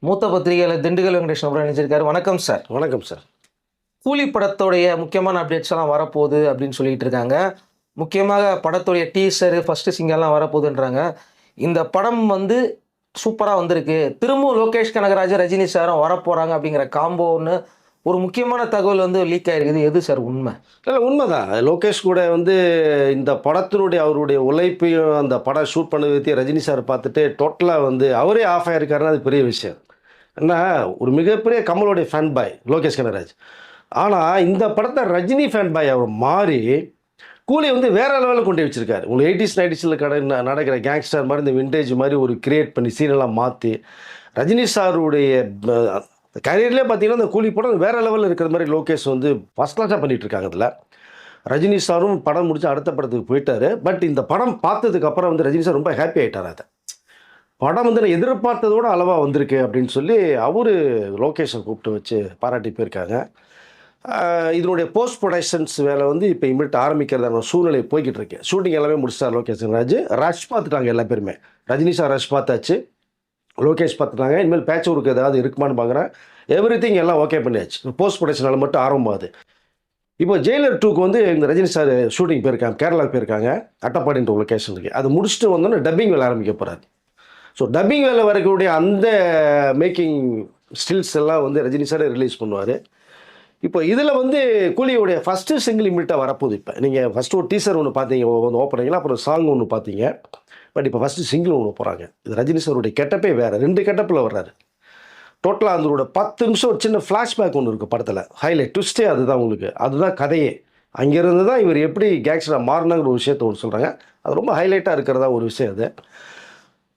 மூத்த பத்திரிகையாளர் திண்டுக்கல் வெங்கடேஷன் அவர்கள் நினைச்சிருக்காரு வணக்கம் சார். வணக்கம் சார். கூலி படத்தோடைய முக்கியமான அப்டேட்ஸ் எல்லாம் வரப்போகுது அப்படின்னு சொல்லிட்டு இருக்காங்க. முக்கியமாக படத்துடைய டீசரு ஃபர்ஸ்ட் சிங்கர்லாம் வரப்போகுதுன்றாங்க. இந்த படம் வந்து சூப்பராக வந்திருக்கு. திரும்பவும் லோகேஷ் கனகராஜ் ரஜினி சாரும் வரப்போகிறாங்க அப்படிங்கிற காம்போன்னு ஒரு முக்கியமான தகவல் வந்து லீக் ஆயிருக்குது. எது சார் உண்மை? இல்லை உண்மைதான். லோகேஷ் கூட வந்து இந்த படத்தினுடைய அவருடைய உழைப்பையும் அந்த படம் ஷூட் பண்ண வித்திய ரஜினி சார் பார்த்துட்டு டோட்டலாக வந்து அவரே ஆஃப் ஆயிருக்காருன்னா அது பெரிய விஷயம். என்ன ஒரு மிகப்பெரிய கமலோடைய ஃபேன் பாய் லோகேஷ் கனராஜ் ஆனால் இந்த படத்தை ரஜினி ஃபேன் பாய் அவர் மாறி கூலி வந்து வேற லெவலில் கொண்டு வச்சிருக்காரு. உங்களுக்கு எயிட்டிஸ் நைன்டிஸில் கடை நடக்கிற கேங்ஸ்டர் மாதிரி இந்த விண்டேஜ் மாதிரி ஒரு கிரியேட் பண்ணி சீனெல்லாம் மாற்றி ரஜினி சாருடைய கரியர்லேயே பார்த்தீங்கன்னா இந்த கூலி படம் வேற லெவலில் இருக்கிற மாதிரி லோகேஷ் வந்து ஃபஸ்ட் கிளாஸாக பண்ணிகிட்டு இருக்காங்க அதில். ரஜினி சாரும் படம் முடிச்சு அடுத்த படத்துக்கு போயிட்டாரு. பட் இந்த படம் பார்த்ததுக்கப்புறம் வந்து ரஜினி சார் ரொம்ப ஹாப்பி ஆகிட்டார் அதை. படம் வந்து நான் எதிர்பார்த்ததோட அளவாக வந்திருக்கு அப்படின்னு சொல்லி அவர் லோகேஷை கூப்பிட்டு வச்சு பாராட்டி போயிருக்காங்க. இதனுடைய போஸ்ட் ப்ரொடக்ஷன்ஸ் வேலை வந்து இப்போ இமிடிட் ஆரம்பிக்கிறதான சூழ்நிலை போய்கிட்டு இருக்கு. ஷூட்டிங் எல்லாமே முடிச்சிட்டார் லோகேஷ் ராஜ். ரஷ் பார்த்துட்டாங்க எல்லா பேருமே. ரஜினி சார் ரஷ் பார்த்தாச்சு. லோகேஷ் பார்த்துட்டாங்க. இனிமேல் பேட்ச் ஒர்க் ஏதாவது இருக்குமான்னு பார்க்குறேன் எவ்ரி திங் எல்லாம் ஓகே பண்ணியாச்சு. போஸ்ட் ப்ரொடக்ஷனால் மட்டும் ஆரம்பமாகுது இப்போ ஜெயிலர் டூக்கு வந்து இந்த ரஜினி சார் ஷூட்டிங் போயிருக்காங்க. கேரளாவுக்கு போயிருக்காங்க. அட்டப்பாடின்ற லொக்கேஷன் இருக்குது அது முடிச்சுட்டு வந்தோன்னே டப்பிங் வேலை ஆரம்பிக்க போகிறாரு ஸோ டப்பிங் வேலை வரக்கூடிய அந்த மேக்கிங் ஸ்டில்ஸ் எல்லாம் வந்து ரஜினி சார் ரிலீஸ் பண்ணுவார். இப்போ இதில் வந்து கூலியோடைய ஃபஸ்ட்டு சிங்கிள் இமிட்டாக வரப்போகுது இப்போ. நீங்கள் ஃபஸ்ட்டு ஒரு டீசர் ஒன்று பார்த்தீங்க ஒன்று ஓப்பனிங்கில் அப்புறம் சாங் ஒன்று பார்த்தீங்க. பட் இப்போ ஃபஸ்ட்டு சிங்கிள் ஒன்று போகிறாங்க இது ரஜினி சாருடைய கெட்டப்பே வேறு. ரெண்டு கெட்டப்பில் வர்றாரு. டோட்டலாக அதோட பத்து நிமிஷம் ஒரு சின்ன ஃப்ளாஷ்பேக் ஒன்று இருக்குது படத்தில். ஹைலைட் ட்விஸ்ட்டே அதுதான் உங்களுக்கு. அதுதான் கதையே. அங்கேருந்து தான் இவர் எப்படி கேங்ஸ்டராக மாறினாங்கிற ஒரு விஷயத்த ஒன்று சொல்கிறாங்க அது ரொம்ப ஹைலைட்டாக இருக்கிறதா ஒரு விஷயம் அது.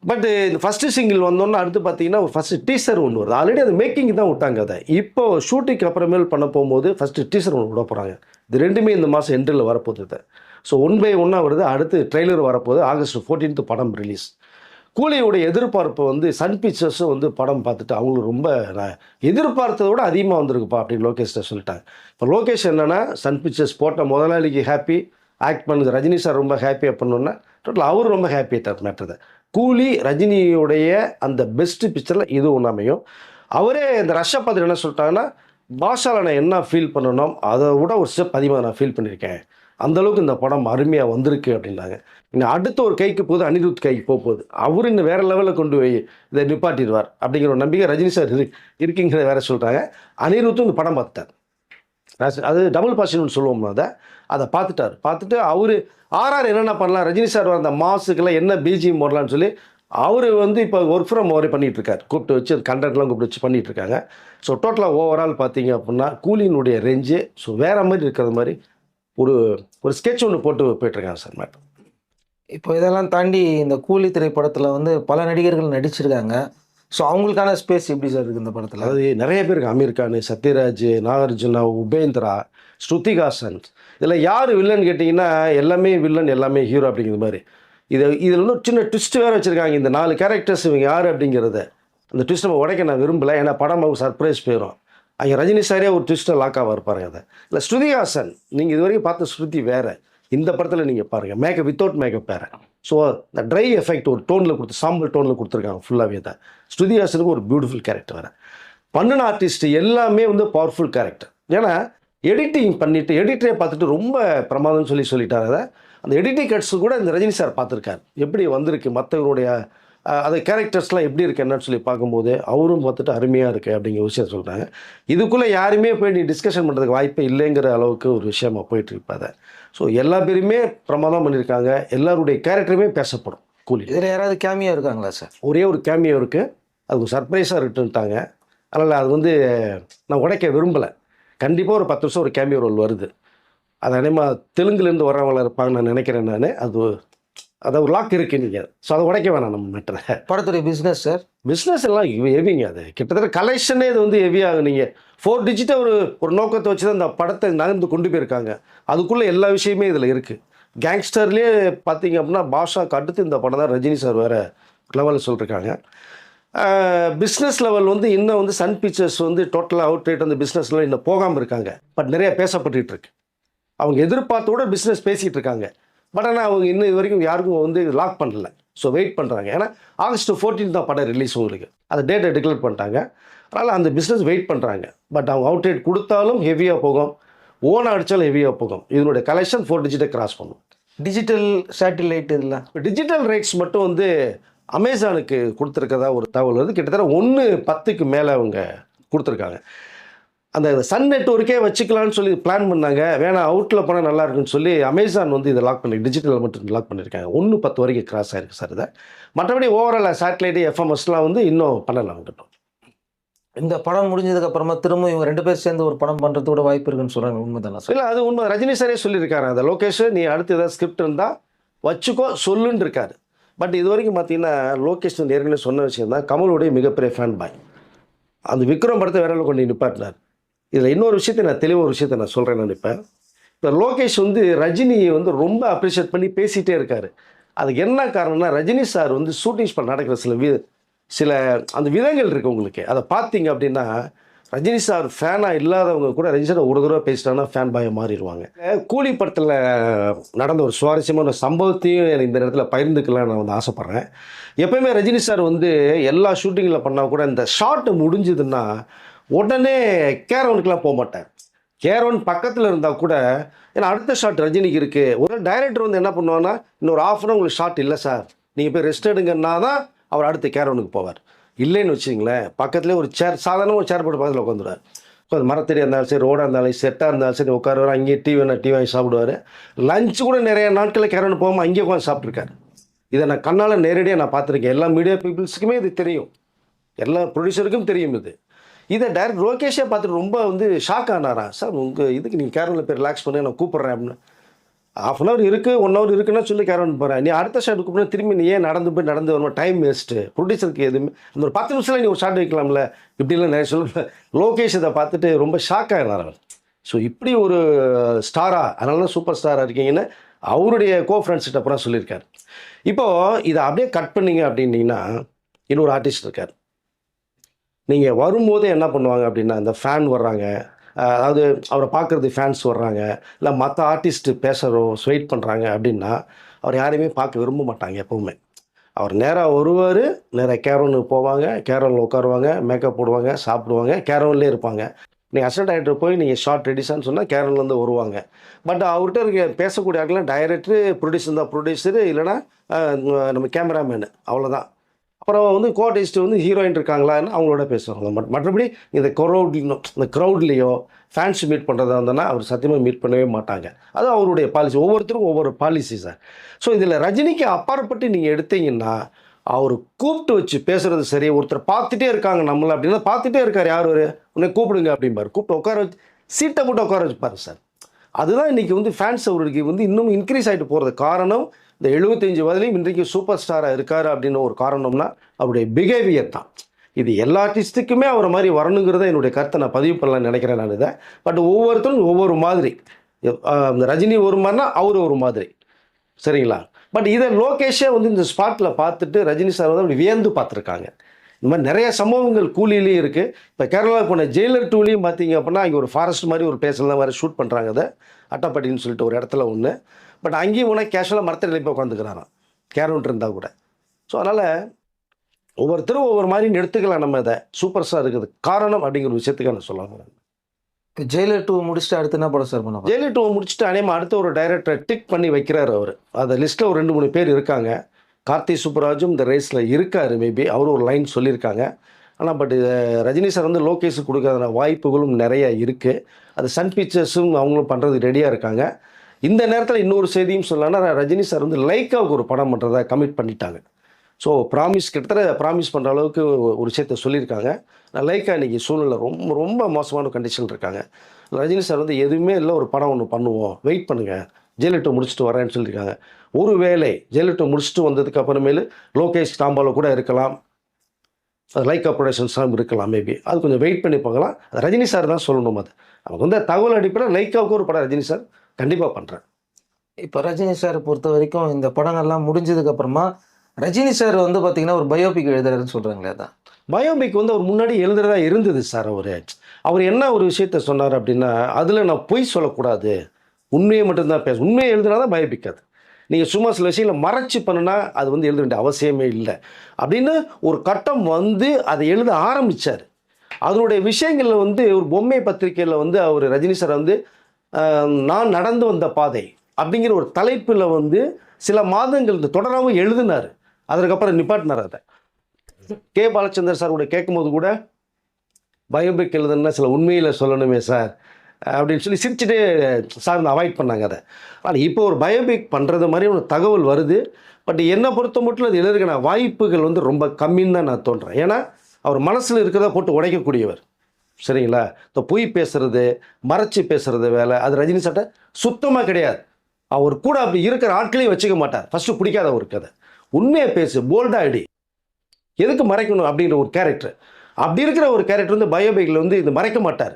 பட் இந்த ஃபஸ்ட்டு சிங்கிள் வந்தோன்னே அடுத்து பார்த்தீங்கன்னா ஒரு ஃபஸ்ட்டு டீசர் ஒன்று வருது. ஆல்ரெடி அது மேக்கிங் தான் விட்டாங்க அதை. இப்போ ஷூட்டிங் அப்புறமேல் பண்ண போகும்போது ஃபஸ்ட்டு டீசர் ஒன்று விட போகிறாங்க இது ரெண்டுமே இந்த மாதம் எண்டில் வரப்போகுது. ஸோ ஒன் பை ஒன்னாக வருது. அடுத்து ட்ரெய்லர் வரப்போகுது. ஆகஸ்ட் 14th படம் ரிலீஸ் கூலியோடைய எதிர்பார்ப்பு வந்து சன் பிக்சர்ஸும் வந்து படம் பார்த்துட்டு அவங்களுக்கு ரொம்ப நான் எதிர்பார்த்ததை விட அதிகமாக வந்திருக்குப்பா அப்படின்னு லோகேஷ்ட சொல்லிட்டாங்க. இப்போ லோகேஷ் என்னென்னா சன் பிக்சர்ஸ் போட்ட முதலாளிக்கு ஹாப்பி ஆக்ட் பண்ணுது ரஜினி சார் ரொம்ப ஹாப்பியாக பண்ணோன்னா டோட்டல் அவர் ரொம்ப ஹாப்பி ஆகிட்டார் மேட்டர் கூலி ரஜினியுடைய அந்த பெஸ்ட் பிக்சரில் இது ஒன்று அமையும். அவரே இந்த ரஷ்யா பார்த்துட்டு என்ன சொல்லிட்டாங்கன்னா பாஷாவில் நான் என்ன ஃபீல் பண்ணணும் அதை விட ஒரு ஸ்டெப் அதிகமாக நான் ஃபீல் பண்ணியிருக்கேன். அந்தளவுக்கு இந்த படம் அருமையாக வந்திருக்கு அப்படின்னாங்க இன்னும் அடுத்த ஒரு கைக்கு போகுது அனிருத் கைக்கு போக போகுது. அவர் இன்னும் வேறு லெவலில் கொண்டு போய் இதை நிப்பாட்டிடுவார் அப்படிங்கிற ஒரு நம்பிக்கை ரஜினி சார் இரு இருக்குங்கிறத வேற சொல்கிறாங்க அனிருத்தும் இந்த படம் பார்த்தார் அது டபுள் பாஷன் சொல்லுவோம் அதை. அதை பார்த்துட்டார். பார்த்துட்டு அவர் ஆர்ஆர் என்னென்ன பண்ணலாம்? ரஜினி சார் வர அந்த மாசுக்கெல்லாம் என்ன பிஜிஎம் போடலான்னு சொல்லி அவர் வந்து இப்போ ஒர்க் ஃப்ரம் அவரே பண்ணிகிட்டு இருக்கார் கூப்பிட்டு வச்சு கண்டென்ட்லாம் கூப்பிட்டு வச்சு பண்ணிகிட்டு இருக்காங்க ஸோ டோட்டலாக ஓவரால் பார்த்தீங்க அப்படின்னா கூலியினுடைய ரேஞ்சு ஸோ வேற மாதிரி இருக்கிறது மாதிரி ஒரு ஒரு ஸ்கெட்ச் ஒன்று போட்டு போயிட்டுருக்காங்க சார் மேடம். இப்போ இதெல்லாம் தாண்டி இந்த கூலி திரைப்படத்தில் வந்து பல நடிகர்கள் நடிச்சிருக்காங்க. ஸோ அவங்களுக்கான ஸ்பேஸ் எப்படி சார் இருக்குது இந்த படத்தில்? அதாவது நிறைய பேர் அமீர் கான் சத்யராஜ் நாகார்ஜுனா உபேந்திரா ஸ்ருதிகாசன் இதில் யார் வில்லன் கேட்டிங்கன்னா எல்லாமே வில்லன் எல்லாமே ஹீரோ அப்படிங்கிற மாதிரி. இது இதில் இன்னும் சின்ன ட்விஸ்ட் வேறு வச்சுருக்காங்க இந்த நாலு கேரக்டர்ஸ் இவங்க யார் அப்படிங்கிறத. அந்த ட்விஸ்ட் நம்ம உடைக்க நான் விரும்பலை ஏன்னா படம் அவங்க சர்ப்ரைஸ் போயிடும் அங்கே ரஜினி சாரே ஒரு ட்விஸ்ட்டை லாக்காக இருப்பாருங்க அதை. இல்லை ஸ்ருதிஹாசன் நீங்கள் இது வரைக்கும் பார்த்த ஸ்ருதி வேறு. இந்த படத்தில் நீங்கள் பாருங்கள் மேக்கப் வித்தவுட் மேக்கப் வேறு. ஸோ இந்த ட்ரை எஃபெக்ட் ஒரு டோனில் கொடுத்து சாம்பல் டோனில் கொடுத்துருக்காங்க ஃபுல்லாகவே தான் ஸ்ருதிஹாசனுக்கு ஒரு பியூட்டிஃபுல் கேரக்டர் வேறு. பண்ணின ஆர்டிஸ்ட் எல்லாமே வந்து பவர்ஃபுல் கேரக்டர் ஏன்னா எடிட்டிங் பண்ணிவிட்டு எடிட்டரே பார்த்துட்டு ரொம்ப பிரமாதம்னு சொல்லி சொல்லிட்டாரு அதை. அந்த எடிட்டிங் கட்ஸ் கூட இந்த ரஜினி சார் பார்த்துருக்காரு. எப்படி வந்திருக்கு மற்றவருடைய அது கேரக்டர்ஸ்லாம் எப்படி இருக்கு என்னன்னு சொல்லி பார்க்கும்போது அவரும் பார்த்துட்டு அருமையாக இருக்குது அப்படிங்கிற விஷயம் சொல்கிறாங்க இதுக்குள்ளே யாருமே போய் நீ டிஸ்கஷன் பண்ணுறதுக்கு வாய்ப்பே இல்லைங்கிற அளவுக்கு ஒரு விஷயமா போயிட்டு இருப்பாங்க ஸோ எல்லா பேருமே பிரமாதம் பண்ணியிருக்காங்க எல்லாருடைய கேரக்டருமே பேசப்படும் கூலி. இதில் யாராவது கேமியா இருக்காங்களா சார் ஒரே ஒரு கேமியோ இருக்குது அது ஒரு சர்ப்ரைஸாக ரிட்டுன்ட்டாங்க அதனால் அது வந்து நான் உடைக்க விரும்பலை. கண்டிப்பாக ஒரு பத்து வருஷம் ஒரு கேமியோ ரோல் வருது. அது அதேமா தெலுங்குலேருந்து வரவங்கள இருப்பாங்க நான் நினைக்கிறேன் நான். அது அது ஒரு லாக் இருக்கு நீங்கள் ஸோ அதை உடைக்க வேணாம் நம்ம மேட்டரை படத்துடைய பிஸ்னஸ் சார் பிஸ்னஸ் எல்லாம் ஹெவிங்க அது. கிட்டத்தட்ட கலெக்ஷனே இது வந்து ஹெவியாகும் நீங்கள் ஃபோர் டிஜிட்டை ஒரு ஒரு நோக்கத்தை வச்சு தான் இந்த படத்தை நகர்ந்து கொண்டு போயிருக்காங்க. அதுக்குள்ளே எல்லா விஷயமே இதில் இருக்குது கேங்ஸ்டர்லேயே பார்த்தீங்க அப்படின்னா பாஷாக்கு அடுத்து இந்த படம் தான் ரஜினி சார் வேறு லெவலில் சொல்லியிருக்காங்க பிஸ்னஸ் லெவல் வந்து இன்னும் வந்து சன் பிக்சர்ஸ் வந்து டோட்டலாக அவுட் ரேட் அந்த பிஸ்னஸ்லாம் இன்னும் போகாமல் இருக்காங்க. பட் நிறைய பேசப்பட்டுட்டு இருக்கு. அவங்க எதிர்பார்த்தோட பிஸ்னஸ் பேசிகிட்டு இருக்காங்க. பட் ஆனால் அவங்க இன்னும் இது வரைக்கும் யாருக்கும் வந்து லாக் பண்ணல. ஸோ வெயிட் பண்ணுறாங்க ஏன்னா ஆகஸ்ட் 14 தான் படம் ரிலீஸ் உங்களுக்கு. அந்த டேட்டை டிக்ளேர் பண்ணிட்டாங்க. அதனால் அந்த பிஸ்னஸ் வெயிட் பண்ணுறாங்க பட் அவங்க அவுட் ரேட் கொடுத்தாலும் ஹெவியாக போகும். ஓனாக அடித்தாலும் ஹெவியாக போகும். இதனுடைய கலெக்ஷன் ஃபோர் டிஜிட்டை கிராஸ் பண்ணும். டிஜிட்டல் சேட்டிலைட் இதெல்லாம் இப்போ டிஜிட்டல் ரைட்ஸ் மட்டும் வந்து அமேசானுக்கு கொடுத்துருக்கதா ஒரு தகவல் வந்து கிட்டத்தட்ட ஒன்று பத்துக்கு மேலே அவங்க கொடுத்துருக்காங்க. அந்த சன் நெட்ஒர்க்கே வச்சுக்கலாம்னு சொல்லி பிளான் பண்ணாங்க. வேணாம் அவுட்டில் போனால் நல்லா இருக்குன்னு சொல்லி அமேசான் வந்து இதை லாக் பண்ணி டிஜிட்டல் மட்டும் லாக் பண்ணியிருக்காங்க ஒன்று பத்து வரைக்கும் கிராஸ் ஆயிருக்கு சார் இதை. மற்றபடி ஓவரால் சேட்டலைட்டு எஃப்எம்எஸ்லாம் வந்து இன்னும் பண்ணலாம் கிட்டும் இந்த படம் முடிஞ்சதுக்கு அப்புறமா திரும்ப இவங்க ரெண்டு பேர் சேர்ந்து ஒரு படம் பண்றதுக்கு வாய்ப்பு இருக்குன்னு சொல்றாங்க. உண்மைதானா சார் இல்லை அது உண்மை. ரஜினி சாரே சொல்லியிருக்காரு. அந்த லோகேஷ் நீ அடுத்து ஏதாவது ஸ்கிரிப்ட் இருந்தால் வச்சுக்கோ சொல்லுன்னு இருக்காரு. பட் இது வரைக்கும் பார்த்தீங்கன்னா லோகேஷ் ஏற்கனவே சொன்ன விஷயம் தான். கமலுடைய மிகப்பெரிய ஃபேன் பாய் அந்த விக்ரம் படத்தை விரல கொண்டு நிப்பாட்டினார். இதில் இன்னொரு விஷயத்தை நான் தெளிவாக ஒரு விஷயத்தை நான் சொல்கிறேன் நினைப்பேன் இப்போ. லோகேஷ் வந்து ரஜினியை வந்து ரொம்ப அப்ரிஷியேட் பண்ணி பேசிகிட்டே இருக்காரு. அதுக்கு என்ன காரணம்னா ரஜினி சார் வந்து ஷூட்டிங்ஸ் பண்ண நடக்கிற சில வி சில அந்த விதங்கள் இருக்குது உங்களுக்கு. அதை பார்த்தீங்க அப்படின்னா ரஜினி சார் ஃபேனாக இல்லாதவங்க கூட ரஜினி சார் ஒரு தடவை பேசிட்டாங்கன்னா ஃபேன் பாயை மாறிடுவாங்க. கூலி படத்தில் நடந்த ஒரு சுவாரஸ்யமான சம்பவத்தையும் எனக்கு இந்த இடத்துல பகிர்ந்துக்கலாம் நான் வந்து ஆசைப்பட்றேன். எப்பயுமே ரஜினி சார் வந்து எல்லா ஷூட்டிங்கில் பண்ணால் கூட இந்த ஷார்ட் முடிஞ்சதுன்னா உடனே கேரவனுக்குலாம் போக மாட்டார் கேரவன் பக்கத்தில் இருந்தால் கூட ஏன்னா அடுத்த ஷாட் ரஜினிக்கு இருக்குது ஒரு டைரக்டர் வந்து என்ன பண்ணுவாங்கன்னா இன்னொரு ஆஃப் அன் உங்களுக்கு ஷாட் இல்லை சார் நீங்கள் போய் ரெஸ்ட் எடுங்கன்னா தான் அவர் அடுத்த கேரவனுக்கு போவார். இல்லைன்னு வச்சுங்களேன் பக்கத்துலேயே ஒரு சேர் சாதாரண ஒரு சேர் போட்டு பக்கத்தில் உட்காந்துருவார். உட்காந்து மரத்தடியாக இருந்தாலும் சரி ரோடாக இருந்தாலும் செட்டாக இருந்தாலும் சரி உட்காருவார். அங்கேயே டீ வேணா டீ வாங்கி சாப்பிடுவார். லஞ்சு கூட நிறைய நாட்களில் கேரவன் போகாமல் அங்கேயே உட்காந்து சாப்பிட்ருக்காரு இதை நான் கண்ணால் நேரடியாக நான் பார்த்துருக்கேன். எல்லா மீடியா பீப்புள்ஸுக்குமே இது தெரியும். எல்லா ப்ரொடியூசருக்கும் தெரியும் இது. இதை டைரக்ட் லோகேஷே பார்த்துட்டு ரொம்ப வந்து ஷாக் ஆனாரா? சார் உங்கள் இதுக்கு நீங்கள் கேரளில் போய் ரிலாக்ஸ் பண்ணி நான் கூப்பிட்றேன் அப்படின்னு. ஆஃப் அன் ஹவர் இருக்குது ஒன் ஹவர் இருக்குன்னா சொல்லி கேரவன் போகிறேன் நீ அடுத்த ஷாட் கூப்பிட்றா திரும்பி நீ ஏன் நடந்து போய் நடந்து வரணும்? டைம் வேஸ்ட்டு ப்ரொடியூசருக்கு எதுவுமே அந்த ஒரு பத்து நிமிஷத்தில் நீ ஒரு ஷாட் வைக்கலாம்ல? இப்படிலாம் நிறைய சொல்ல. லோகேஷ் இதை பார்த்துட்டு ரொம்ப ஷாக் ஆகினார் ஸோ இப்படி ஒரு ஸ்டாராக அதனால தான் சூப்பர் ஸ்டாராக இருக்கீங்கன்னு அவருடைய கோ ஃப்ரெண்ட்ஸ்கிட்ட அப்புறம் சொல்லியிருக்காரு. இப்போது இதை அப்படியே கட் பண்ணீங்க அப்படின்னீங்கன்னா இன்னொரு ஆர்டிஸ்ட் இருக்கார். நீங்கள் வரும்போது என்ன பண்ணுவாங்க அப்படின்னா இந்த ஃபேன் வர்றாங்க. அதாவது அவரை பார்க்குறது ஃபேன்ஸ் வர்றாங்க. இல்லை மற்ற ஆர்டிஸ்ட்டு பேசுகிறோ ஸ்வெயிட் பண்ணுறாங்க அப்படின்னா அவர் யாரையுமே பார்க்க விரும்ப மாட்டாங்க எப்போவுமே. அவர் நேராக வருவார் நேராக கேரோனுக்கு போவாங்க கேரோனில் உட்காருவாங்க மேக்கப் போடுவாங்க சாப்பிடுவாங்க கேரோன்லேயே இருப்பாங்க. நீங்கள் அசிஸ்டன்ட் டைரக்டர் போய் நீங்கள் ஷார்ட் ரெடிஸான்னு சொன்னால் கேரன்லேருந்து வருவாங்க. பட் அவர்கிட்ட இருக்க பேசக்கூடிய ஆட்கள்லாம் டைரக்டரு ப்ரொடியூசர் தான் ப்ரொடியூசரு இல்லைன்னா நம்ம கேமராமேனு அவ்வளோதான் அப்புறம் வந்து கோஆர்டிஸ்ட் வந்து ஹீரோயின் இருக்காங்களான்னு அவங்களோட பேசுவாங்க. மட் மற்றபடி இந்த க்ரௌட் இந்த க்ரௌட்லேயோ ஃபேன்ஸ் மீட் பண்ணுறதா இருந்தனா அவர் சத்தியமாக மீட் பண்ணவே மாட்டாங்க. அது அவருடைய பாலிசி ஒவ்வொருத்தரும் ஒவ்வொரு பாலிசி சார் ஸோ இதில் ரஜினிக்கு அப்பாற்பட்டு நீங்கள் எடுத்தீங்கன்னா அவர் கூப்பிட்டு வச்சு பேசுறது சரி. ஒருத்தர் பார்த்துட்டே இருக்காங்க நம்மளை அப்படின்னா. பார்த்துட்டே இருக்கார் யார் ஒரு உன்னை கூப்பிடுங்க அப்படிம்பார். கூப்பிட்டு உட்கார வச்சு சீட்டை போட்டு உட்கார வச்சுப்பார் சார் அதுதான் இன்றைக்கி வந்து ஃபேன்ஸ் அவருக்கு வந்து இன்னும் இன்க்ரீஸ் ஆகிட்டு போகிறது காரணம் இந்த எழுபத்தஞ்சு வயதுலையும் இன்றைக்கு சூப்பர் ஸ்டாராக இருக்கார் அப்படின்னு ஒரு காரணம்னா அவருடைய பிஹேவியர் தான். இது எல்லா ஆர்டிஸ்ட்டுக்குமே அவர் மாதிரி வரணுங்கிறத என்னுடைய கருத்தை நான் பதிவு பண்ணலாம்னு நினைக்கிறேன் நான் இதை. பட் ஒவ்வொருத்தரும் ஒவ்வொரு மாதிரி. இந்த ரஜினி ஒரு மாதிரினா அவர் ஒரு மாதிரி. சரிங்களா? பட் இதை லோகேஷே வந்து இந்த ஸ்பாட்டில் பார்த்துட்டு ரஜினி சார் வந்து அப்படி வியந்து பார்த்துருக்காங்க. இந்த மாதிரி நிறைய சம்பவங்கள் கூலியிலையும் இருக்குது இப்போ கேரளா போன ஜெயிலர் டூலையும் பார்த்தீங்க அப்படின்னா அங்கே ஒரு ஃபாரஸ்ட் மாதிரி ஒரு பிளேஸ்லாம் வேறு ஷூட் பண்ணுறாங்க அதை அட்டப்பட்டின்னு சொல்லிட்டு ஒரு இடத்துல ஒன்று பட் அங்கேயும் போனால் கேஷுவலாக மரத்தடியில் போய் உட்காந்துக்கிறாராம் கேரவுண்ட் இருந்தால் கூட. ஸோ அதனால் ஒவ்வொருத்தரும் ஒவ்வொரு மாதிரி எடுத்துக்கலாம் நம்ம இதை. சூப்பர் ஸ்டார் இருக்குது. காரணம் அப்படிங்கிற விஷயத்துக்கு நான் சொல்ல வரேன் இப்போ ஜெயிலர் டூ முடிச்சுட்டு அடுத்து என்ன படம் சார் பண்ண போறீங்க? ஜெயலலிதா டூ முடிச்சுட்டு அநேகமாக அடுத்த ஒரு டைரக்டரை டிக் பண்ணி வைக்கிறார் அவர். அந்த லிஸ்ட்டில் ஒரு ரெண்டு மூணு பேர் இருக்காங்க. கார்த்தி சுப்புராஜும் இந்த ரேஸில் இருக்கார் மேபி அவரும் ஒரு லைன் சொல்லியிருக்காங்க. ஆனால் பட் ரஜினி சார் வந்து லோகேஷுக்கு கொடுக்கறதுனால வாய்ப்புகளும் நிறைய இருக்குது அது சன் பிக்சர்ஸும் அவங்களும் பண்ணுறது ரெடியாக இருக்காங்க. இந்த நேரத்தில் இன்னொரு செய்தியும் சொல்லலாம்னா ரஜினி சார் வந்து லைக்காவுக்கு ஒரு படம் பண்ணுறதா கமிட் பண்ணிட்டாங்க. ஸோ ப்ராமிஸ் கிட்டத்தட்ட ப்ராமிஸ் பண்ணுற அளவுக்கு ஒரு விஷயத்த சொல்லியிருக்காங்க. நான் லைக்கா இன்றைக்கி சூழ்நிலை ரொம்ப ரொம்ப மோசமான கண்டிஷன் இருக்காங்க. ரஜினி சார் வந்து எதுவுமே இல்லை ஒரு படம் ஒன்று பண்ணுவோம் வெயிட் பண்ணுங்கள் ஜெயலலிட்டா முடிச்சுட்டு வரேன்னு சொல்லியிருக்காங்க. ஒரு வேளை ஜெயலலிதா முடிச்சுட்டு வந்ததுக்கு அப்புறமேலு லோகேஷ் தாம்பாவில் கூட இருக்கலாம். அது லைக்கா ப்ரொடக்ஷன்ஸ்லாம் இருக்கலாம் மேபி அது கொஞ்சம் வெயிட் பண்ணி பார்க்கலாம். அது ரஜினி சார் தான் சொல்லணும் அது. அவங்க வந்து தகவல் அடிப்படையில் லைக்காவுக்கு ஒரு படம் ரஜினி சார் கண்டிப்பாக பண்ணுறேன் இப்போ ரஜினி சார் பொறுத்த வரைக்கும் இந்த படங்கள்லாம் முடிஞ்சதுக்கு அப்புறமா ரஜினி சார் வந்து பார்த்தீங்கன்னா ஒரு பயோபிக் எழுதுறாருன்னு சொல்றாங்களே அதான். பயோபிக் வந்து அவர் முன்னாடி எழுதுறதா இருந்தது சார் அவர். அவர் என்ன ஒரு விஷயத்த சொன்னார் அப்படின்னா அதில் நான் பொய் சொல்லக்கூடாது. உண்மையை மட்டும்தான் பேச உண்மையை எழுதுனா தான் பயோபிக் அது. நீங்கள் சும்மா சில விஷயங்களை மறைச்சி பண்ணுனா அது வந்து எழுத வேண்டிய அவசியமே இல்லை. அப்படின்னு ஒரு கட்டம் வந்து அதை எழுத ஆரம்பித்தார் அதனுடைய விஷயங்களில் வந்து ஒரு பொம்மை பத்திரிக்கையில் வந்து அவர் ரஜினி சார் வந்து நான் நடந்து வந்த பாதை அப்படிங்கிற ஒரு தலைப்பில் வந்து சில மாதங்கள் இந்த தொடராகவும் எழுதினார். அதற்கப்புறம் நிப்பாட்டினார் அதை. கே. பாலச்சந்தர் சார் கூட கேட்கும்போது கூட பயோபிக் எழுதுனா சில உண்மையில் சொல்லணுமே சார். அப்படின்னு சொல்லி சிரிச்சுட்டே சார்ந்து அவாய்ட் பண்ணாங்க அதை. ஆனால் இப்போ ஒரு பயோபிக் பண்ணுறது மாதிரி ஒரு தகவல் வருது. பட் என்னை பொறுத்த மட்டும் அது எழுதுக்கான வாய்ப்புகள் வந்து ரொம்ப கம்மின்னு தான் நான் தோன்றேன். ஏன்னா அவர் மனசில் இருக்கிறத போட்டு உடைக்கக்கூடியவர். சரிங்களா? இந்த பொய் பேசுறது மறைச்சு பேசுறது வேலை. அது ரஜினி சட்டை சுத்தமாக கிடையாது. அவர் கூட அப்படி இருக்கிற ஆட்களையும் வச்சுக்க மாட்டார். ஃபஸ்ட்டு பிடிக்காத ஒரு கதை. உண்மையை பேசு போல்டாக அடி எதுக்கு மறைக்கணும் அப்படிங்கிற ஒரு கேரக்டர் அப்படி இருக்கிற ஒரு கேரக்டர் வந்து பயோபிக்கில் வந்து இது மறைக்க மாட்டார்.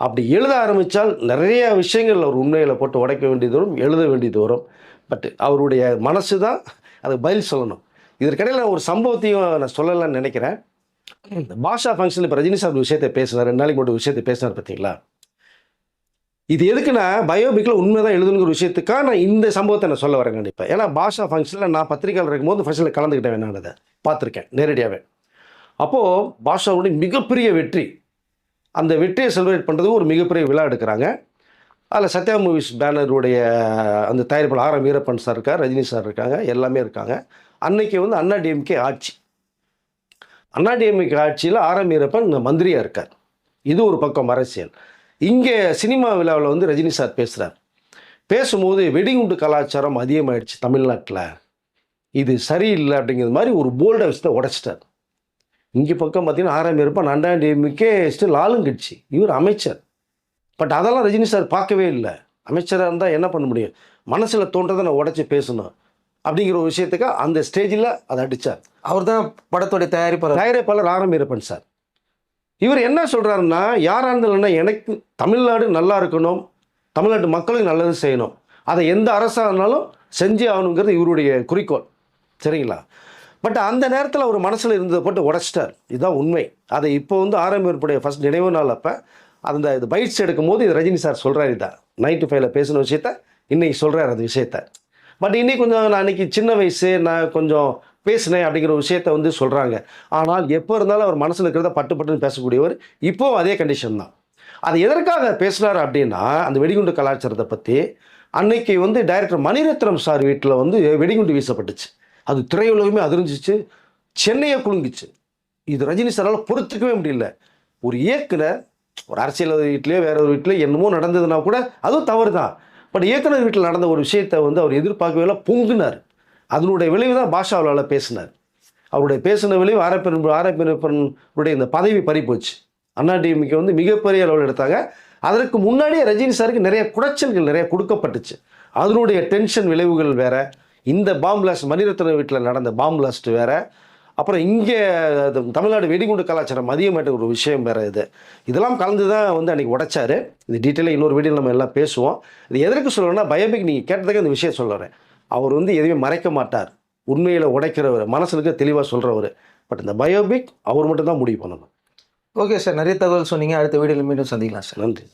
அப்படி எழுத ஆரம்பித்தால் நிறைய விஷயங்கள் அவர் உண்மைகளை போட்டு உடைக்க வேண்டியது வரும் எழுத வேண்டியது வரும். பட் அவருடைய மனசு தான் அதுக்கு பதில் சொல்லணும். இதற்கிடையில் நான் ஒரு சம்பவத்தையும் நான் சொல்லலாம்னு நினைக்கிறேன். இந்த பாஷா ஃபங்க்ஷனில் இப்போ ரஜினி சார் விஷயத்தை பேசினார் ரெண்டு நாளைக்கு மட்டும் விஷயத்தை பேசினார் பார்த்தீங்களா இது எதுக்குன்னா பயோபிக்கில் உண்மை தான் எழுதுங்கிற விஷயத்துக்காக நான் இந்த சம்பவத்தை நான் சொல்ல வரேன் கண்டிப்பாக ஏன்னா பாஷா ஃபங்க்ஷனில் நான் பத்திரிக்கையாளர் இருக்கும்போது ஃபங்க்ஷனில் கலந்துக்கிட்டேன் நான் அதை. பார்த்துருக்கேன் நேரடியாகவே அப்போது பாஷாவுடைய மிகப்பெரிய வெற்றி அந்த வெற்றியை செலிப்ரேட் பண்ணுறது ஒரு மிகப்பெரிய விழா எடுக்கிறாங்க. அதில் சத்யா மூவிஸ் பேனருடைய அந்த தயாரிப்பாளர் ஆர் எம் வீரப்பன் சார் இருக்கார் ரஜினி சார் இருக்காங்க எல்லாமே இருக்காங்க. அன்னைக்கு வந்து அண்ணா டிஎம்கே ஆட்சி. அண்ணா டிஎம்கே ஆட்சியில் ஆர் எம் வீரப்பன் மந்திரியாக இருக்கார். இது ஒரு பக்கம் அரசியல். இங்கே சினிமா விழாவில் வந்து ரஜினி சார் பேசுகிறார் பேசும்போது வெடிகுண்டு கலாச்சாரம் அதிகமாகிடுச்சு தமிழ்நாட்டில். இது சரியில்லை அப்படிங்கிறது மாதிரி ஒரு போல்டை விஷயத்தை உடைச்சிட்டார். இங்கே பக்கம் பார்த்தீங்கன்னா ஆறாம் இருப்பான் அண்டாம் டிஎம்கே ஸ்டில் ஆளுங்கட்சி இவர் அமைச்சர். பட் அதெல்லாம் ரஜினி சார் பார்க்கவே இல்லை. அமைச்சராக இருந்தால் என்ன பண்ண முடியும்? மனசில் தோன்றதை நான் உடச்சி பேசணும். அப்படிங்கிற ஒரு விஷயத்துக்கு அந்த ஸ்டேஜில் அதை அடித்தார் அவர் தான் படத்துடைய தயாரிப்பாளர். தயாரிப்பாளர் ஆரம் இருப்பன் சார். இவர் என்ன சொல்கிறாருன்னா யாராக இருந்தாலும்னா எனக்கு தமிழ்நாடு நல்லா இருக்கணும். தமிழ்நாட்டு மக்களுக்கு நல்லது செய்யணும். அதை எந்த அரசாக இருந்தாலும் செஞ்சே ஆகணுங்கிறது இவருடைய குறிக்கோள். சரிங்களா? பட் அந்த நேரத்தில் அவர் மனசில் இருந்ததை போட்டு உடச்சிட்டார். இதுதான் உண்மை. அதை இப்போ வந்து ஆரம்பிப்புடைய ஃபர்ஸ்ட் நினைவு நாள் அப்போ அந்த இது பைட்ஸ் எடுக்கும் போது இது ரஜினி சார் சொல்கிறார் இதான் நைன்டி ஃபைவ்ல பேசின விஷயத்த இன்றைக்கி சொல்கிறார் அந்த விஷயத்த. பட் இன்னைக்கு கொஞ்சம் நான் அன்றைக்கி சின்ன வயசு நான் கொஞ்சம் பேசினேன் அப்படிங்கிற விஷயத்த வந்து சொல்கிறாங்க ஆனால் எப்போ இருந்தாலும் அவர் மனசில் இருக்கிறத பட்டு பட்டுன்னு பேசக்கூடியவர் இப்போவும் அதே கண்டிஷன் தான். அது எதற்காக பேசினார் அப்படின்னா அந்த வெடிகுண்டு கலாச்சாரத்தை பற்றி அன்னைக்கு வந்து டைரக்டர் மணிரத்னம் சார் வீட்டில் வந்து வெடிகுண்டு வீசப்பட்டுச்சு. அது திரையுலகமே அதிர்ஞ்சிச்சு சென்னையை குலுங்கிச்சு. இது ரஜினி சாரால் பொறுத்துக்கவே முடியல. ஒரு இயக்குனர் ஒரு அரசியல் வீட்லேயோ வேற ஒரு வீட்லேயோ என்னமோ நடந்ததுன்னா கூட அதுவும் தவறு தான் பட் இயக்குனர் வீட்டில் நடந்த ஒரு விஷயத்தை வந்து அவர் எதிர்பார்க்கவே இல்லை பொங்குனார் அதனுடைய விளைவு தான் பாஷாவால் பேசினார். அவருடைய பேசின விளைவு ஆரப்பின் ஆரப்பினுடைய இந்த பதவி பறிப்போச்சு போச்சு. அண்ணா டிஎம்கே வந்து மிகப்பெரிய அளவில் எடுத்தாங்க. அதற்கு முன்னாடியே ரஜினி சாருக்கு நிறைய குடைச்சல்கள் நிறைய கொடுக்கப்பட்டுச்சு. அதனுடைய டென்ஷன் விளைவுகள் வேறு இந்த பாம் பிளாஸ்ட் மணிரத்ன வீட்டில் நடந்த பாம் பிளாஸ்ட் வேற. அப்புறம் இங்கே தமிழ்நாடு வெடிகுண்டு கலாச்சாரம் அதிகமாட்ட ஒரு விஷயம் வேற இது. இதெல்லாம் கலந்து தான் வந்து அன்றைக்கி உடைச்சாரு. இது டீட்டெயிலாக இன்னொரு வீடியோ நம்ம எல்லாம் பேசுவோம். இது எதற்கு சொல்கிறேன்னா பயோபிக் நீங்கள் கேட்டதுக்கு இந்த விஷயம் சொல்கிறேன் அவர் வந்து எதுவுமே மறைக்க மாட்டார். உண்மையில் உடைக்கிறவர் மனசுக்கு தெளிவாக சொல்கிறவர் பட் இந்த பயோபிக் அவர் மட்டும் தான் முடிவு பண்ணணும். ஓகே சார் நிறைய தகவல் சொன்னீங்க. அடுத்த வீடியோவில் மீண்டும் சந்திக்கலாம் சார் நன்றி.